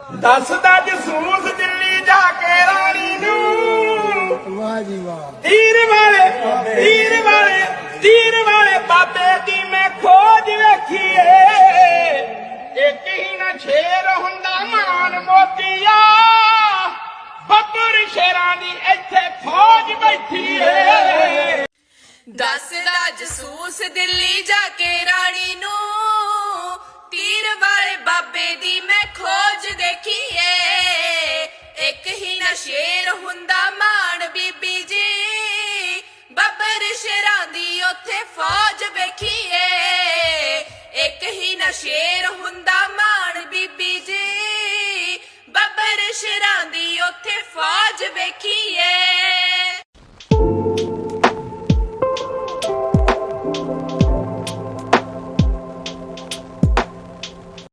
ਦੱਸਦਾ ਜਸੂਸ ਦਿੱਲੀ ਜਾ ਕੇ ਰਾਣੀ ਨੂੰ। ਵਾਹ ਜੀ ਵਾਹ। ਤੀਰ ਵਾਲੇ ਤੀਰ ਵਾਲੇ ਤੀਰ ਵਾਲੇ ਬਾਬੇ ਦੀ ਮੈਂ ਖੋਜ ਵੇਖੀਏ। ਇੱਕ ਹੀ ਨਾ ਸ਼ੇਰ ਹੁੰਦਾ ਮਾਨ ਮੋਤੀਆ। ਬੱਬਰ ਸ਼ੇਰਾਂ ਦੀ ਇੱਥੇ ਫੌਜ ਬੈਠੀ ਏ। ਦੱਸਦਾ ਜਸੂਸ ਦਿੱਲੀ ਜਾ ਕੇ ਰਾਣੀ ਸ਼ੇਰ ਹੁੰਦਾ ਮਾਣ ਬੀਬੀ ਜੀ। ਬੱਬਰ ਸ਼ੇਰਾਂ ਦੀ ਉੱਥੇ ਫੌਜ ਵੇਖੀਏ। ਇੱਕ ਹੀ ਨਾ ਸ਼ੇਰ ਹੁੰਦਾ ਮਾਣ ਬੀਬੀ ਜੀ। ਬੱਬਰ ਸ਼ੇਰਾਂ ਦੀ ਉੱਥੇ ਫੌਜ ਵੇਖੀ